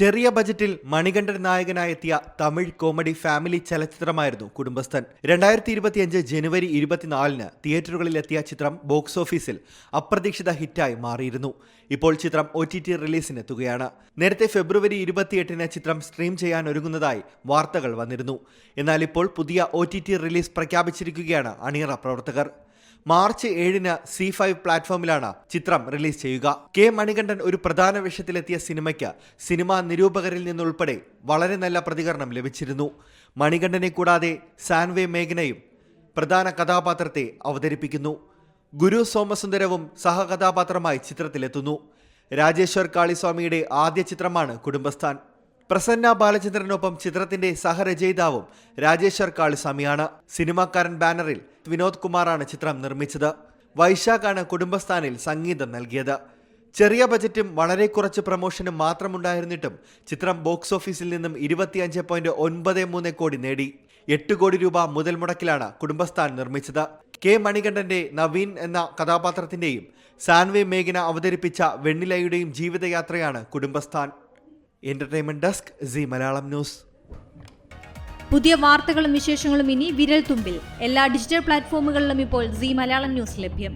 ചെറിയ ബജറ്റിൽ മണികണ്ഠൻ നായകനായെത്തിയ തമിഴ് കോമഡി ഫാമിലി ചലച്ചിത്രമായിരുന്നു കുടുംബസ്ഥൻ. രണ്ടായിരത്തി ഇരുപത്തിയഞ്ച് ജനുവരി ഇരുപത്തിനാലിന് തിയേറ്ററുകളിലെത്തിയ ചിത്രം ബോക്സ് ഓഫീസിൽ അപ്രതീക്ഷിത ഹിറ്റായി മാറിയിരുന്നു. ഇപ്പോൾ ചിത്രം ഒ ടി ടി റിലീസിനെത്തുകയാണ് നേരത്തെ ഫെബ്രുവരി ഇരുപത്തിയെട്ടിന് ചിത്രം സ്ട്രീം ചെയ്യാൻ ഒരുങ്ങുന്നതായി വാർത്തകൾ വന്നിരുന്നു. എന്നാൽ ഇപ്പോൾ പുതിയ ഒ ടി ടി റിലീസ് പ്രഖ്യാപിച്ചിരിക്കുകയാണ് അണിയറ പ്രവർത്തകർ. മാർച്ച് ഏഴിന് സി ഫൈവ് പ്ലാറ്റ്ഫോമിലാണ് ചിത്രം റിലീസ് ചെയ്യുക. കെ മണികണ്ഠൻ ഒരു പ്രധാന വേഷത്തിലെത്തിയ സിനിമയ്ക്ക് സിനിമാ നിരൂപകരിൽ നിന്നുൾപ്പെടെ വളരെ നല്ല പ്രതികരണം ലഭിച്ചിരുന്നു. മണികണ്ഠനെ കൂടാതെ സാൻവേ മേഘനയും പ്രധാന കഥാപാത്രത്തെ അവതരിപ്പിക്കുന്നു. ഗുരു സോമസുന്ദരവും സഹകഥാപാത്രമായി ചിത്രത്തിലെത്തുന്നു. രാജേശ്വർ കാളിസ്വാമിയുടെ ആദ്യ ചിത്രമാണ് കുടുംബസ്ഥാൻ. പ്രസന്ന ബാലചന്ദ്രനൊപ്പം ചിത്രത്തിന്റെ സഹരചയിതാവും രാജേശ്വർ കാളിസ്വാമിയാണ്. സിനിമാക്കാരൻ ബാനറിൽ വിനോദ് കുമാറാണ് ചിത്രം നിർമ്മിച്ചത്. വൈശാഖാണ് കുടുംബസ്ഥാനിൽ സംഗീതം നൽകിയത്. ചെറിയ ബജറ്റും വളരെ കുറച്ച് പ്രമോഷനും മാത്രമുണ്ടായിരുന്നിട്ടും ചിത്രം ബോക്സ് ഓഫീസിൽ നിന്നും ഇരുപത്തിയഞ്ച് പോയിന്റ് ഒൻപത് മൂന്ന് കോടി നേടി. എട്ട് കോടി രൂപ മുതൽ മുടക്കിലാണ് കുടുംബസ്ഥാൻ നിർമ്മിച്ചത്. കെ മണികണ്ഠന്റെ നവീൻ എന്ന കഥാപാത്രത്തിന്റെയും സാൻവേ മേഘന അവതരിപ്പിച്ച വെണ്ണിലയുടെയും ജീവിതയാത്രയാണ് Kudumbasthan. Entertainment desk Zee Malayalam news പുതിയ വാർത്തകളും വിശേഷങ്ങളും ഇനി വിരൽ തുമ്പിൽ എല്ലാ ഡിജിറ്റൽ പ്ലാറ്റ്ഫോമുകളിലും ഇപ്പോൾ സി മലയാളം ന്യൂസ് ലഭ്യം.